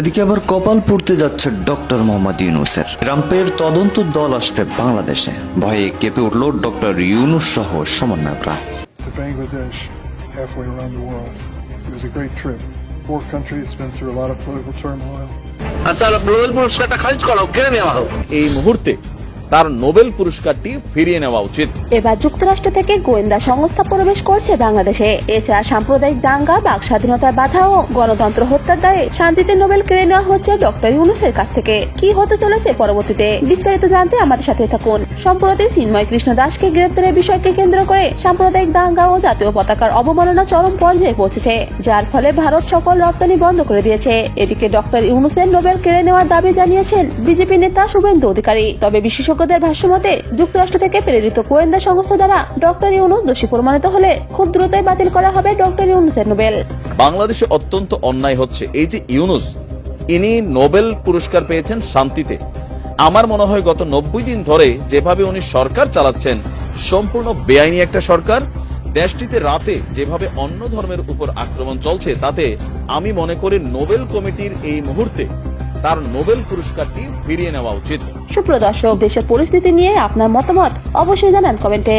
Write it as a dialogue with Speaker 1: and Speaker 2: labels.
Speaker 1: এদিকে আবার কপাল পড়তে যাচ্ছে ডক্টর মোহাম্মদ ইউনুসের। ট্রাম্পের তদন্ত দল আসছে বাংলাদেশে। ভয়ে কেঁপে উঠল ডক্টর ইউনুস সহ সমন্বয়করা.
Speaker 2: আর তার নোবেল পুরস্কারটা খারিজ করা হোক, কেড়ে নেওয়া হোক।
Speaker 3: এই মুহূর্তে তার নোবেল পুরস্কারটি ফিরিয়ে নেওয়া উচিত।
Speaker 4: এবার যুক্তরাষ্ট্র থেকে গোয়েন্দা সংস্থা প্রবেশ করছে বাংলাদেশে। এছাড়া সাম্প্রদায়িক দাঙ্গা, বাক স্বাধীনতার বাধা ও গণতন্ত্র হত্যার দায়ে শান্তিতে নোবেল কেড়ে নেওয়া হচ্ছে ডক্টর ইউনুসের কাছ থেকে। কি হতে চলেছে পরবর্তীতে? বিস্তারিত জানতে আমাদের সাথে থাকুন। সম্প্রতি চিন্ময় কৃষ্ণ দাসকে গ্রেপ্তারের বিষয়কে কেন্দ্র করে সাম্প্রদায়িক দাঙ্গা ও জাতীয় পতাকার অবমাননা চরম পর্যায়ে পৌঁছেছে, যার ফলে ভারত সকল রপ্তানি বন্ধ করে দিয়েছে। এদিকে ডক্টর ইউনুসের নোবেল কেড়ে নেওয়ার দাবি জানিয়েছেন বিজেপি নেতা শুভেন্দু অধিকারী। তবে বিশেষজ্ঞদের ভাষ্যমতে, যুক্তরাষ্ট্র থেকে প্রেরিত গোয়েন্দা সংস্থা দ্বারা ডক্টর ইউনুস দোষী প্রমাণিত হলে খুব দ্রুতই বাতিল করা হবে ডক্টর ইউনুসের নোবেল।
Speaker 3: বাংলাদেশে অত্যন্ত অন্যায় হচ্ছে এই যে ইউনুস, ইনি নোবেল পুরস্কার পেয়েছেন শান্তিতে। আমার মনে হয় গত নব্বই দিন ধরে যেভাবে উনি সরকার চালাচ্ছেন, সম্পূর্ণ বেআইনি একটা সরকার, দেশটিতে রাতে যেভাবে অন্য ধর্মের উপর আক্রমণ চলছে, তাতে আমি মনে করি নোবেল কমিটির এই মুহূর্তে তার নোবেল পুরস্কারটি ফিরিয়ে নেওয়া উচিত।
Speaker 4: সুপ্রদর্শক দেশের পরিস্থিতি নিয়ে আপনার মতামত অবশ্যই জানান কমেন্টে।